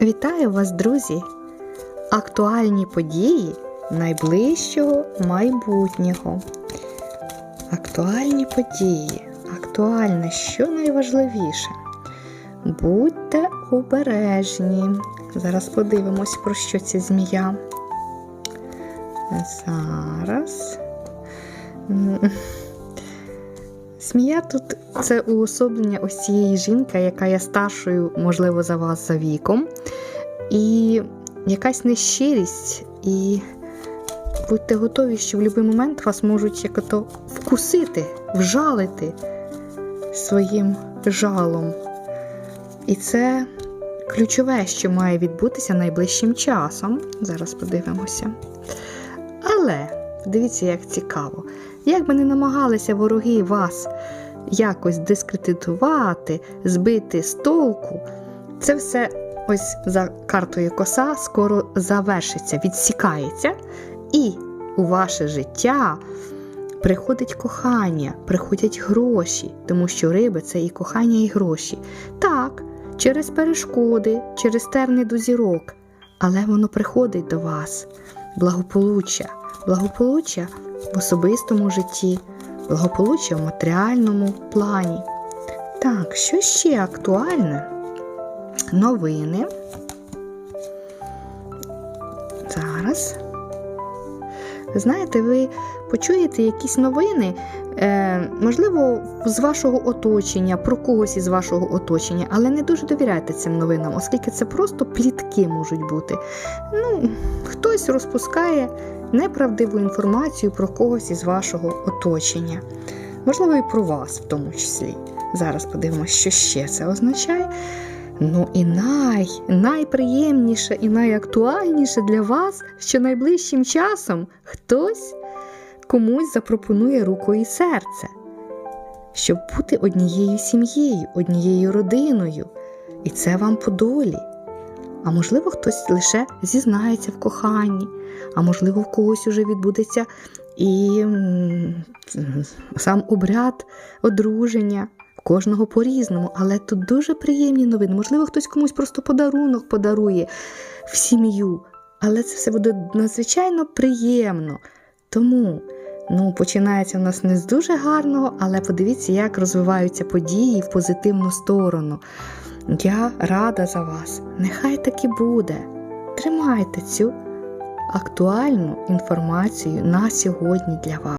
Вітаю вас, друзі! Актуальні події найближчого майбутнього. Актуальні події. Актуальне, що найважливіше. Будьте обережні. Зараз подивимось, про що ця змія. Зараз. Змія тут це уособлення ось цієї жінки, яка є старшою, можливо, за вас за віком. І якась нещирість, і будьте готові, що в будь-який момент вас можуть як ото вкусити, вжалити своїм жалом. І це ключове, що має відбутися найближчим часом. Зараз подивимося. Але дивіться, як цікаво. Як би не намагалися вороги вас якось дискредитувати, збити з толку, це все ось за картою коса скоро завершиться, відсікається, і у ваше життя приходить кохання, приходять гроші, тому що риби це і кохання, і гроші. Так, через перешкоди, через терни до зірок, але воно приходить до вас. Благополуччя, благополуччя в особистому житті, благополуччя в матеріальному плані. Так, що ще актуальне? Новини. Зараз. Знаєте, ви почуєте якісь новини, е, можливо, з вашого оточення, про когось із вашого оточення, але не дуже довіряйте цим новинам, оскільки це просто плітки можуть бути. Ну, хтось розпускає неправдиву інформацію про когось із вашого оточення. Можливо, і про вас в тому числі. Зараз подивимося, що ще це означає. Ну і най, найприємніше і найактуальніше для вас, що найближчим часом хтось комусь запропонує руку і серце, щоб бути однією сім'єю, однією родиною. І це вам по долі. А можливо, хтось лише зізнається в коханні, а можливо, в когось уже відбудеться і сам обряд одруження. Кожного по-різному, але тут дуже приємні новини. Можливо, хтось комусь просто подарунок подарує в сім'ю, але це все буде надзвичайно приємно. Тому ну, починається в нас не з дуже гарного, але подивіться, як розвиваються події в позитивну сторону. Я рада за вас. Нехай так і буде. Тримайте цю актуальну інформацію на сьогодні для вас.